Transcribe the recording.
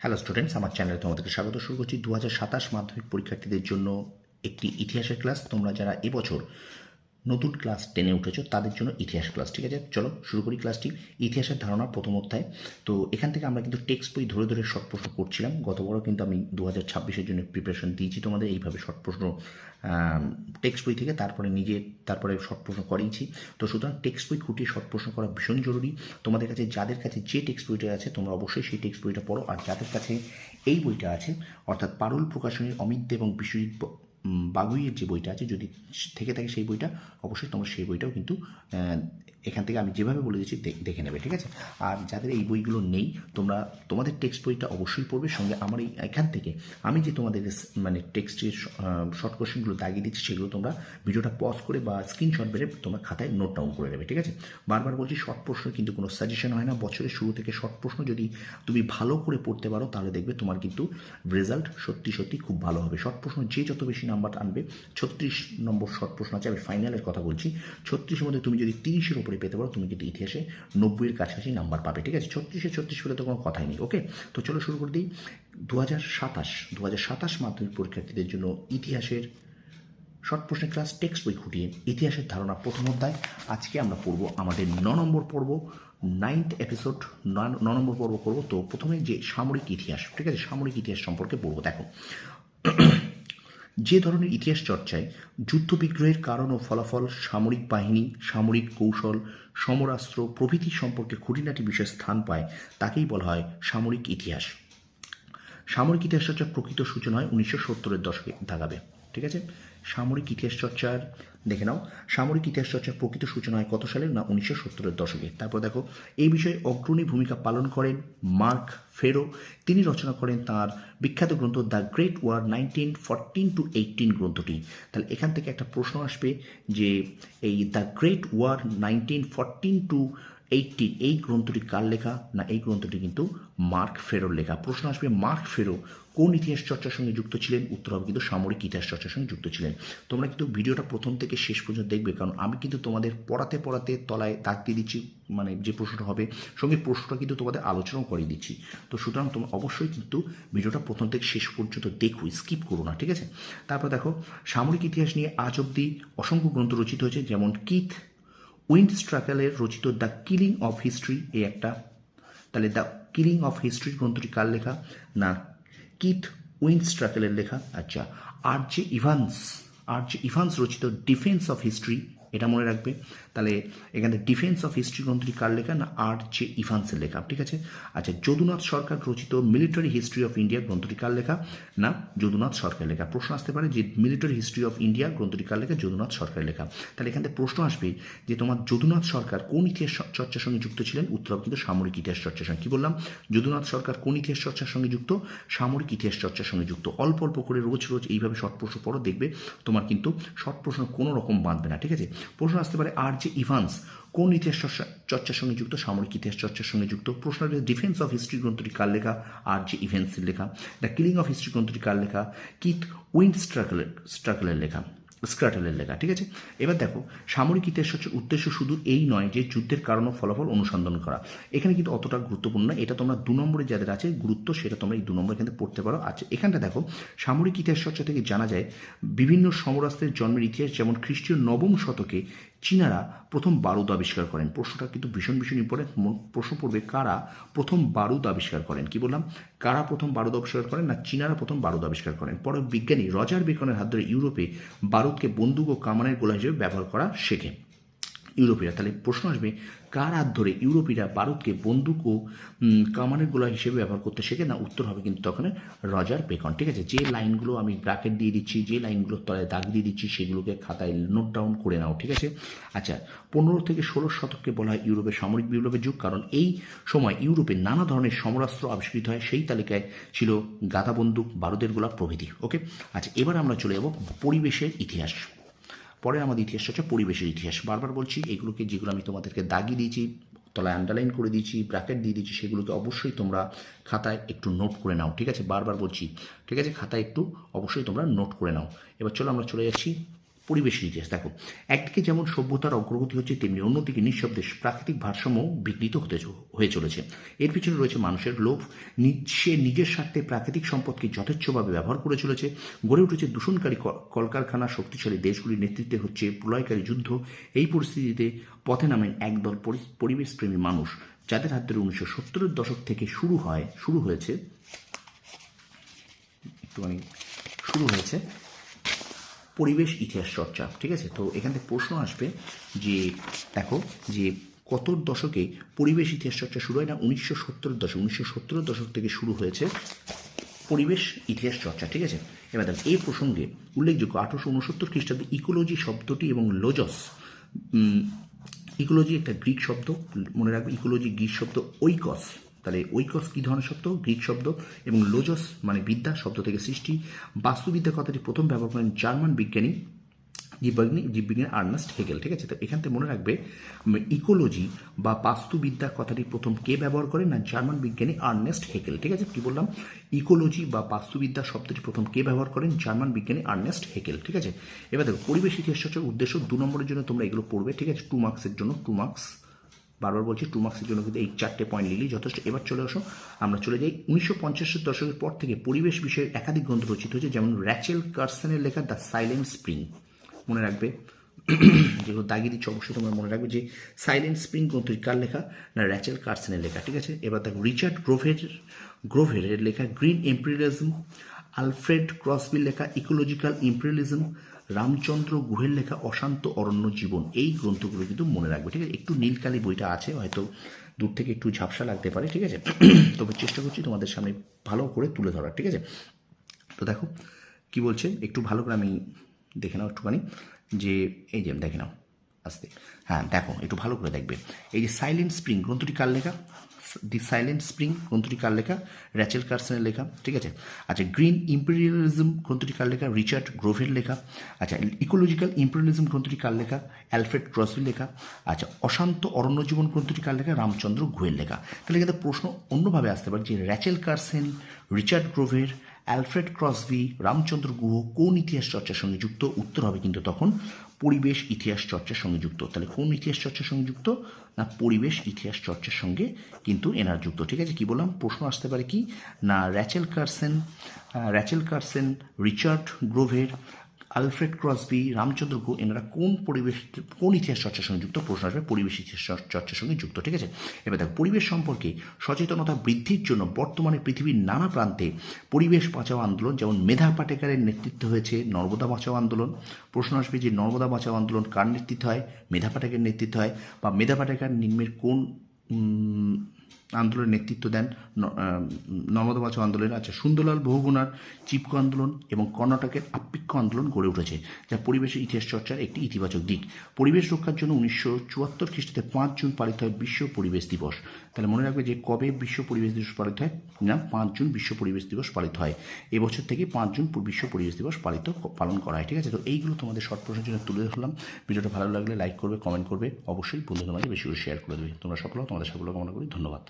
Hello students আমার চ্যানেলে তোমাদেরকে স্বাগত। শুরু করছি দু হাজার সাতাশ মাধ্যমিক পরীক্ষার্থীদের জন্য একটি ইতিহাসের ক্লাস তোমরা যারা এবছর নতুন ক্লাস টেনে উঠেছো, তাদের জন্য ইতিহাস ক্লাস, ঠিক আছে? চলো, শুরু করি ক্লাসটি। ইতিহাসের ধারণা প্রথম অধ্যায়। তো এখান থেকে আমরা কিন্তু টেক্সট বই ধরে ধরে শর্ট প্রশ্ন করছিলাম। গতবারও কিন্তু আমি দু হাজার ছাব্বিশের জন্য প্রিপারেশন দিয়েছি তোমাদের, এইভাবে শর্ট প্রশ্ন টেক্সট বই থেকে তারপরে নিজে তারপরে শর্ট প্রশ্ন করিয়েছি তো সুতরাং টেক্সট বই খুঁটিয়ে শর্ট প্রশ্ন করা ভীষণ জরুরি। তোমাদের কাছে, যাদের কাছে যে টেক্সট বইটা আছে, তোমরা অবশ্যই সেই টেক্সট বইটা পড়ো। আর যাদের কাছে এই বইটা আছে, অর্থাৎ পারুল প্রকাশনীর অমিত এবং বিশ্বজিৎ বাগুইয়ের যে বইটা আছে, যদি থেকে থাকে সেই বইটা, অবশ্যই তোমরা সেই বইটাও কিন্তু এখান থেকে আমি যেভাবে বলে দিচ্ছি দেখে নেবে, ঠিক আছে? আর যাদের এই বইগুলো নেই, তোমরা, তোমাদের টেক্সট বইটা অবশ্যই পড়বে। সঙ্গে আমার এই এখান থেকে আমি যে তোমাদের মানে টেক্সটের শর্ট কোশ্চেনগুলো দাগিয়ে দিচ্ছি, সেগুলো তোমরা ভিডিওটা পজ করে বা স্ক্রিনশট বেড়ে তোমরা খাতায় নোট ডাউন করে নেবে, ঠিক আছে? বারবার বলছি শর্ট প্রশ্ন কিন্তু কোনো সাজেশন হয় না। বছরের শুরু থেকে শর্ট প্রশ্ন যদি তুমি ভালো করে পড়তে পারো, তাহলে দেখবে তোমার কিন্তু রেজাল্ট সত্যি সত্যি খুব ভালো হবে। শর্ট প্রশ্ন যে যত বেশি নাম্বার আনবে, ছত্রিশ নম্বর শর্ট প্রশ্ন আছে, আমি ফাইনালের কথা বলছি, ছত্রিশের মধ্যে তুমি যদি তিরিশের উপরে পেতে পারো, তুমি কিন্তু ইতিহাসে নব্বইয়ের কাছাকাছি নাম্বার পাবে, ঠিক আছে? ছত্রিশে ছত্রিশ পেলে তো কোনো কথাই নেই, ওকে? তো চলো শুরু করে দিই। দু হাজার সাতাশ দু হাজার সাতাশ মাধ্যমিক পরীক্ষার্থীদের জন্য ইতিহাসের শর্ট প্রশ্নের ক্লাস টেক্সট বই খুঁটিয়ে ইতিহাসের ধারণা প্রথম অধ্যায়। আজকে আমরা পড়ব আমাদের ন নম্বর পর্ব, নাইন্থ এপিসোড, ন নম্বর পর্ব করব তো প্রথমে যে সামরিক ইতিহাস, ঠিক আছে? সামরিক ইতিহাস সম্পর্কে পড়ব, দেখো। যে ধরনের ইতিহাস চর্চায় যুদ্ধবিগ্রহের কারণ ও ফলাফল, সামরিক বাহিনী, সামরিক কৌশল, সমরাস্ত্র, প্রভৃতি সম্পর্কে খুঁটিনাটি বিষয়ে স্থান পায়, তাকেই বলা হয় সামরিক ইতিহাস। সামরিক ইতিহাস চর্চার প্রকৃত সূচনা হয় উনিশশো সত্তরের দশকে দাগাবে ঠিক আছে? সামরিক ইতিহাস চর্চার দেখে নাও, সামরিক ইতিহাস চর্চার প্রকৃত সূচনা হয় কত সালে? না, উনিশশো সত্তরের দশকে। তারপর দেখো, এই বিষয়ে অগ্রণী ভূমিকা পালন করেন মার্ক ফেরো। তিনি রচনা করেন তার বিখ্যাত গ্রন্থ the Great War nineteen fourteen to eighteen গ্রন্থটি। তাহলে এখান থেকে একটা প্রশ্ন আসবে যে এই the Great War nineteen fourteen to eighteen এই গ্রন্থটি কার লেখা? না, এই গ্রন্থটি কিন্তু মার্ক ফেরোর লেখা। প্রশ্ন আসবে, মার্ক ফেরো কোন ইতিহাস চর্চার সঙ্গে যুক্ত ছিলেন? উত্তর হবে কিন্তু সামরিক ইতিহাস চর্চার সঙ্গে যুক্ত ছিলেন। তোমরা কিন্তু ভিডিওটা প্রথম থেকে শেষ পর্যন্ত দেখবে, কারণ আমি কিন্তু তোমাদের পড়াতে পড়াতে তলায় দাগ দিয়ে দিচ্ছি মানে যে প্রশ্নটা হবে, সঙ্গে প্রশ্নটা কিন্তু তোমাদের আলোচনাও করিয়ে দিচ্ছি। তো সুতরাং তোমরা অবশ্যই কিন্তু ভিডিওটা প্রথম থেকে শেষ পর্যন্ত দেখো, স্কিপ করো না, ঠিক আছে? তারপর দেখো, সামরিক ইতিহাস নিয়ে আজ অব্দি অসংখ্য গ্রন্থ রচিত হয়েছে, যেমন কিথ উইন্ড স্ট্রাকেলের রচিত দ্য কিলিং অফ হিস্ট্রি এই একটা। তাহলে দ্য কিলিং অফ হিস্ট্রি গ্রন্থটি কার লেখা? না, কিথ উইন্ড স্ট্রাকেলের লেখা। আচ্ছা আর যে ইভান্স, আর যে ইভান্স রচিত ডিফেন্স অফ হিস্ট্রি এটা মনে রাখবে। তাহলে এখানে ডিফেন্স অফ হিস্ট্রি গ্রন্থটি কার লেখা? না আর যে ইভান্সের লেখা, ঠিক আছে? আচ্ছা যদুনাথ সরকার রচিত মিলিটারি হিস্ট্রি অফ ইন্ডিয়া গ্রন্থটি কার লেখা? না, যদুনাথ সরকার লেখা। প্রশ্ন আসতে পারে যে মিলিটারি হিস্ট্রি অফ ইন্ডিয়া গ্রন্থটি কার লেখা? যদুনাথ সরকারের লেখা। তাহলে এখান থেকে প্রশ্ন আসবে যে তোমার যদুনাথ সরকার কোন ইতিহাস চর্চার সঙ্গে যুক্ত ছিলেন? উত্তর হবে কিন্তু সামরিক ইতিহাস চর্চার সঙ্গে। কি বললাম? যদুনাথ সরকার কোন ইতিহাস চর্চার সঙ্গে যুক্ত? সামরিক ইতিহাস চর্চার সঙ্গে যুক্ত। অল্প অল্প করে রোজ রোজ এইভাবে শর্ট প্রশ্ন পড়ো, দেখবে তোমার কিন্তু শর্ট প্রশ্ন কোনো রকম বাঁধবে না, ঠিক আছে? প্রশ্ন আসতে পারে, আর যে ইভান্স, কোন ইতিহাস চর্চা, চর্চার সঙ্গে যুক্ত, সামরিক ইতিহাস চর্চার সঙ্গে যুক্ত? প্রশ্ন ডিফেন্স অফ হিস্ট্রি গ্রন্থটি কার লেখা, আর যে ইভেন্টসের লেখা? দ্য কিলিং অফ হিস্ট্রি গ্রন্থটি কার লেখা? কিথ উইন্ড স্ট্রাগলের স্ট্রাগলের লেখা। স্ক্রাটেলের লেখা, ঠিক আছে? এবার দেখো, সামরিক ইতিহাস হচ্ছে উদ্দেশ্য শুধু এই নয় যে যুদ্ধের কারণ ও ফলাফল অনুসন্ধান করা। এখানে কিন্তু অতটা গুরুত্বপূর্ণ না, এটা তোমরা দু নম্বরে যাদের আছে গুরুত্ব, সেটা তোমরা এই দু নম্বর এখানে পড়তে পারো। আচ্ছা এখানটা দেখো, সামরিক ইতিহাস চর্চা থেকে জানা যায়, বিভিন্ন সমরাস্ত্রের জন্মের ইতিহাস, যেমন খ্রিস্টীয় নবম শতকে চীনারা প্রথম বারুদ আবিষ্কার করেন। প্রশ্নটা কিন্তু ভীষণ ভীষণ ইম্পর্টেন্ট প্রশ্ন পড়বে কারা প্রথম বারুদ আবিষ্কার করেন? কি বললাম? কারা প্রথম বারুদ আবিষ্কার করেন না চীনারা প্রথম বারুদ আবিষ্কার করেন? পরে বিজ্ঞানী রজার বেকনের হাত ধরে ইউরোপে বারুদকে বন্দুক ও কামানের গোলা হিসেবে ব্যবহার করা শেখে। ইউরোপীরা। তাহলে প্রশ্ন আসবে, কার হাত ধরে ইউরোপীরা ভারতকে বন্দুক ও কামানের গোলা হিসেবে ব্যবহার করতে শেখে? না, উত্তর হবে কিন্তু তখন রজার বেকন। ঠিক আছে, যে লাইনগুলো আমি ব্র্যাকেট দিয়ে দিচ্ছি, যে লাইনগুলোর তলায় দাগ দিয়ে দিচ্ছি, সেগুলোকে খাতায় নোট ডাউন করে নাও, ঠিক আছে? আচ্ছা পনেরো থেকে ষোলো শতককে বলা হয় ইউরোপের সামরিক বিপ্লবের যুগ, কারণ এই সময় ইউরোপে নানা ধরনের সমরাস্ত্র আবিষ্কৃত হয়। সেই তালিকায় ছিল গাদা বন্দুক, বারুদের গোলা প্রভৃতি, ওকে? আচ্ছা এবার আমরা চলে যাব পরিবেশের ইতিহাস। পরে আমাদের ইতিহাস হচ্ছে পরিবেশের ইতিহাস। বারবার বলছি, এগুলোকে যেগুলো আমি তোমাদেরকে দাগিয়ে দিয়েছি, তলায় আন্ডারলাইন করে দিয়েছি ব্র্যাকেট দিয়ে দিয়েছি, সেগুলোকে অবশ্যই তোমরা খাতায় একটু নোট করে নাও, ঠিক আছে? বারবার বলছি, ঠিক আছে? খাতায় একটু অবশ্যই তোমরা নোট করে নাও। এবার চলো আমরা চলে যাচ্ছি পরিবেশের ইতিহাস দেখো, একদিকে যেমন সভ্যতার অগ্রগতি হচ্ছে, তেমনি অন্যদিকে নিঃশব্দে প্রাকৃতিক ভারসাম্য বিঘ্নিত হতে হয়ে চলেছে। এর পিছনে রয়েছে মানুষের লোভ। সে নিজের স্বার্থে প্রাকৃতিক সম্পদকে যথেচ্ছভাবে ব্যবহার করে চলেছে। গড়ে উঠেছে দূষণকারী কলকারখানা, শক্তিশালী দেশগুলির নেতৃত্বে হচ্ছে প্রলয়কারী যুদ্ধ। এই পরিস্থিতিতে পথে নামেন একদল পরি- পরিবেশপ্রেমী মানুষ, যাদের হাত ধরে উনিশশো সত্তরের দশক থেকে শুরু হয় শুরু হয়েছে। একটুখানি শুরু হয়েছে। পরিবেশ ইতিহাস চর্চা, ঠিক আছে? তো এখান থেকে প্রশ্ন আসবে যে, দেখো, যে কত দশকে পরিবেশ ইতিহাস চর্চা শুরু হয় না? উনিশশো সত্তরের দশক, উনিশশো সত্তরের দশক থেকে শুরু হয়েছে পরিবেশ ইতিহাস চর্চা, ঠিক আছে? এবার দেখো, এই প্রসঙ্গে উল্লেখযোগ্য আঠারোশো উনসত্তর খ্রিস্টাব্দে ইকোলজি শব্দটি এবং লোজস ইকোলজি একটা গ্রিক শব্দ, মনে রাখবে, ইকোলজি গ্রিক শব্দ ঐকস। তাহলে ঐকস কী ধরনের শব্দ, গ্রিক শব্দ এবং লোজস মানে বিদ্যা শব্দ থেকে সৃষ্টি। বাস্তুবিদ্যা কথাটি প্রথম ব্যবহার করেন জার্মান বিজ্ঞানী জীববিজ্ঞানী জীববিজ্ঞানী আর্নাস্ট হেগেল, ঠিক আছে? তো এখান থেকে মনে রাখবে ইকোলজি বা বাস্তুবিদ্যা কথাটি প্রথম কে ব্যবহার করেন না জার্মান বিজ্ঞানী আর্নেস্ট হেগেল, ঠিক আছে? কি বললাম? ইকোলজি বা বাস্তুবিদ্যা শব্দটি প্রথম কে ব্যবহার করেন? জার্মান বিজ্ঞানী আর্নেস্ট হেগেল, ঠিক আছে? এবার দেখো, পরিবেশ ইতিহাস উদ্দেশ্য দু নম্বরের জন্য তোমরা এগুলো পড়বে, ঠিক আছে? টু মার্কসের জন্য, টু মার্কস। বারবার বলছি টু মার্কসের জন্য কিন্তু এই চারটে পয়েন্ট নিলেই যথেষ্ট। এবার চলে আসো, আমরা চলে যাই উনিশশো পঞ্চাশের দশকের পর থেকে পরিবেশ বিষয়ে একাধিক গ্রন্থ রচিত হয়েছে, যেমন র্যাচেল কার্সনের লেখা দ্য সাইলেন্ট স্প্রিং। মনে রাখবে, যেগুলো দাগিয়ে দিচ্ছে অবশ্যই তোমরা মনে রাখবে যে সাইলেন্ট স্প্রিং গ্রন্থটি কার লেখা? না, র্যাচেল কার্সনের লেখা, ঠিক আছে? এবার দেখো, রিচার্ড গ্রোভের গ্রোভের লেখা গ্রিন এম্পিরিয়ালিজম আলফ্রেড ক্রসবির লেখা ইকোলজিক্যাল ইম্পেরিয়ালিজম রামচন্দ্র গুহের লেখা অশান্ত অরণ্য জীবন, এই গ্রন্থগুলো কিন্তু মনে রাখবে, ঠিক আছে? একটু নীলকালী বইটা আছে, হয়তো দূর থেকে একটু ঝাপসা লাগতে পারে, ঠিক আছে? তবে চেষ্টা করছি তোমাদের সামনে ভালো করে তুলে ধরার, ঠিক আছে? তো দেখো, কি বলছে? একটু ভালো করে আমি দেখে নাও একটুখানি, যে, এই যে, দেখে নাও। আস্তে। হ্যাঁ দেখো, একটু ভালো করে দেখবে। এই যে সাইলেন্ট স্প্রিং গ্রন্থটি কার লেখা? দি সাইলেন্ট স্প্রিং গ্রন্থটি কার লেখা? র্যাচেল কার্সনের লেখা, ঠিক আছে? আচ্ছা গ্রিন ইম্পেরিয়ালিজম গ্রন্থটি কার লেখা? রিচার্ড গ্রোভের লেখা। আচ্ছা ইকোলজিক্যাল ইম্পেরিয়ালিজম গ্রন্থটি কার লেখা? অ্যালফ্রেড ক্রসবির লেখা। আচ্ছা অশান্ত অরণ্য জীবন গ্রন্থটি কার লেখা? রামচন্দ্র গুহের লেখা। তাহলে কিন্তু প্রশ্ন অন্যভাবে আসতে পারে যে র্যাচেল কার্সেন রিচার্ড গ্রোভের অ্যালফ্রেড ক্রসবি রামচন্দ্র গুহ কোন ইতিহাস চর্চার সঙ্গে যুক্ত? উত্তর হবে কিন্তু তখন পরিবেশ ইতিহাস চর্চার সঙ্গে যুক্ত। তাহলে কোন ইতিহাস চর্চার সঙ্গে যুক্ত না পরিবেশ ইতিহাস চর্চার সঙ্গে কিন্তু এনার যুক্ত? ঠিক আছে, কি বললাম? প্রশ্ন আসতে পারে কি? না Rachel Carson Rachel Carson, Richard গ্রোভের Alfred Crosby, Ramachandra Guha এনারা কোন পরিবেশ, কোন ইতিহাস চর্চার সঙ্গে যুক্ত? প্রশ্ন আসবে, পরিবেশ ইতিহাস চর্চার সঙ্গে যুক্ত, ঠিক আছে? এবার দেখো, পরিবেশ সম্পর্কে সচেতনতা বৃদ্ধির জন্য বর্তমানে পৃথিবীর নানা প্রান্তে পরিবেশ বাঁচাও আন্দোলন, যেমন মেধা পাটেকারের নেতৃত্ব হয়েছে নর্মদা বাঁচাও আন্দোলন। প্রশ্ন আসবে যে নর্মদা বাঁচাও আন্দোলন কার নেতৃত্ব হয়? মেধা পাটেকারের নেতৃত্ব হয় বা মেধা পাটেকার নিম্নের কোন আন্দোলনের নেতৃত্ব দেন ন- আহ, নর্মদা বাঁচাও আন্দোলন আচ্ছা সুন্দরলাল বহুগুণার চিপকো আন্দোলন এবং কর্ণাটকের আপ্পিক্য আন্দোলন গড়ে উঠেছে যা পরিবেশের ইতিহাস চর্চার একটি ইতিবাচক দিক। পরিবেশ রক্ষার জন্য উনিশশো চুয়াত্তর খ্রিস্টাব্দে পাঁচ জুন পালিত হয় বিশ্ব পরিবেশ দিবস। তাহলে মনে রাখবে যে কবে বিশ্ব পরিবেশ দিবস পালিত হয়? না পাঁচ জুন বিশ্ব পরিবেশ দিবস পালিত হয়। এবছর থেকে পাঁচ জুন বিশ্ব পরিবেশ দিবস পালিত পালন করা হয় ঠিক আছে? তো এইগুলো তোমাদের শর্ট প্রশ্নের জন্য তুলে ধরলাম। ভিডিওটা ভালো লাগলে লাইক করবে কমেন্ট করবে। অবশ্যই বন্ধুদের মাঝে বেশি করে শেয়ার করে দেবে। তোমরা হও, তোমাদের সফল কামনা করি। ধন্যবাদ।